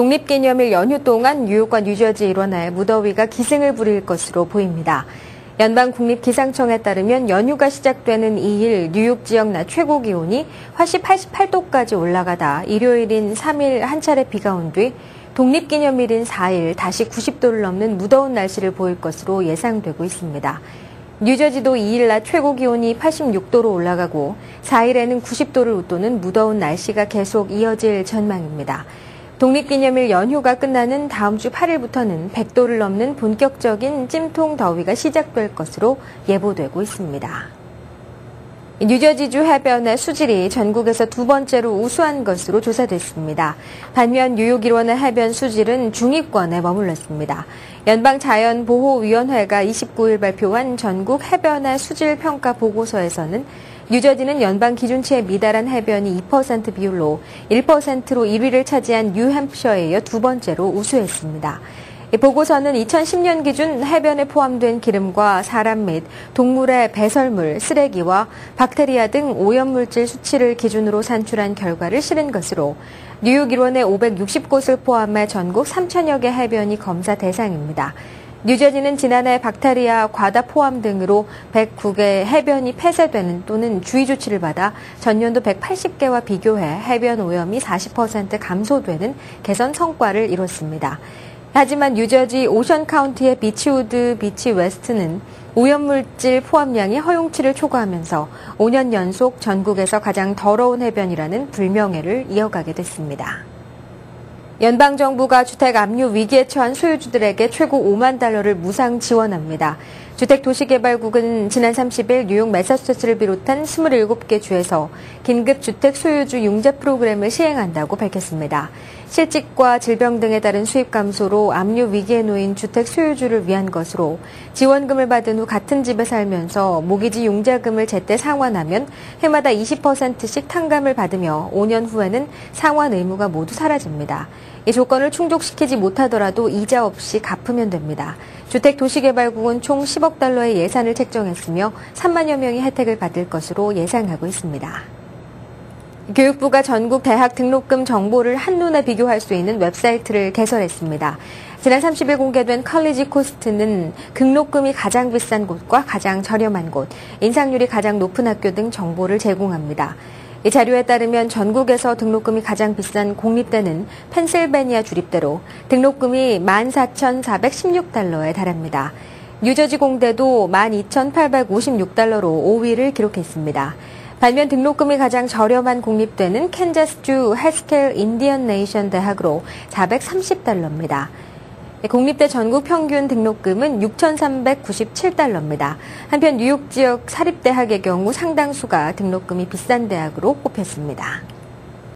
독립기념일 연휴 동안 뉴욕과 뉴저지 일원에 무더위가 기승을 부릴 것으로 보입니다. 연방 국립기상청에 따르면 연휴가 시작되는 2일 뉴욕 지역 낮 최고 기온이 화씨 88도까지 올라가다 일요일인 3일 한 차례 비가 온 뒤 독립기념일인 4일 다시 90도를 넘는 무더운 날씨를 보일 것으로 예상되고 있습니다. 뉴저지도 2일 낮 최고 기온이 86도로 올라가고 4일에는 90도를 웃도는 무더운 날씨가 계속 이어질 전망입니다. 독립기념일 연휴가 끝나는 다음 주 8일부터는 100도를 넘는 본격적인 찜통 더위가 시작될 것으로 예보되고 있습니다. 뉴저지주 해변의 수질이 전국에서 두 번째로 우수한 것으로 조사됐습니다. 반면 뉴욕 일원의 해변 수질은 중위권에 머물렀습니다. 연방자연보호위원회가 29일 발표한 전국 해변의 수질 평가 보고서에서는 뉴저지는 연방 기준치에 미달한 해변이 2% 비율로 1%로 1위를 차지한 뉴햄프셔에 이어 두 번째로 우수했습니다. 보고서는 2010년 기준 해변에 포함된 기름과 사람 및 동물의 배설물, 쓰레기와 박테리아 등 오염물질 수치를 기준으로 산출한 결과를 실은 것으로 뉴욕 일원의 560곳을 포함해 전국 3천여 개 해변이 검사 대상입니다. 뉴저지는 지난해 박테리아, 과다 포함 등으로 109개 해변이 폐쇄되는 또는 주의 조치를 받아 전년도 180개와 비교해 해변 오염이 40% 감소되는 개선 성과를 이뤘습니다. 하지만 뉴저지 오션 카운티의 비치우드 비치 웨스트는 오염물질 포함량이 허용치를 초과하면서 5년 연속 전국에서 가장 더러운 해변이라는 불명예를 이어가게 됐습니다. 연방정부가 주택 압류 위기에 처한 소유주들에게 최고 5만 달러를 무상 지원합니다. 주택도시개발국은 지난 30일 뉴욕 매사추세츠를 비롯한 27개 주에서 긴급 주택 소유주 융자 프로그램을 시행한다고 밝혔습니다. 실직과 질병 등에 따른 수입 감소로 압류 위기에 놓인 주택 소유주를 위한 것으로 지원금을 받은 후 같은 집에 살면서 모기지 융자금을 제때 상환하면 해마다 20%씩 탕감을 받으며 5년 후에는 상환 의무가 모두 사라집니다. 이 조건을 충족시키지 못하더라도 이자 없이 갚으면 됩니다. 주택도시개발국은 총 10억 달러의 예산을 책정했으며 3만여 명이 혜택을 받을 것으로 예상하고 있습니다. 교육부가 전국 대학 등록금 정보를 한눈에 비교할 수 있는 웹사이트를 개설했습니다. 지난 30일 공개된 컬리지 코스트는 등록금이 가장 비싼 곳과 가장 저렴한 곳, 인상률이 가장 높은 학교 등 정보를 제공합니다. 이 자료에 따르면 전국에서 등록금이 가장 비싼 공립대는 펜실베니아 주립대로 등록금이 14,416달러에 달합니다. 뉴저지 공대도 12,856달러로 5위를 기록했습니다. 반면 등록금이 가장 저렴한 공립대는 캔자스주 헬스케일 인디언 네이션 대학으로 430달러입니다. 공립대 전국 평균 등록금은 6,397달러입니다. 한편 뉴욕 지역 사립대학의 경우 상당수가 등록금이 비싼 대학으로 꼽혔습니다.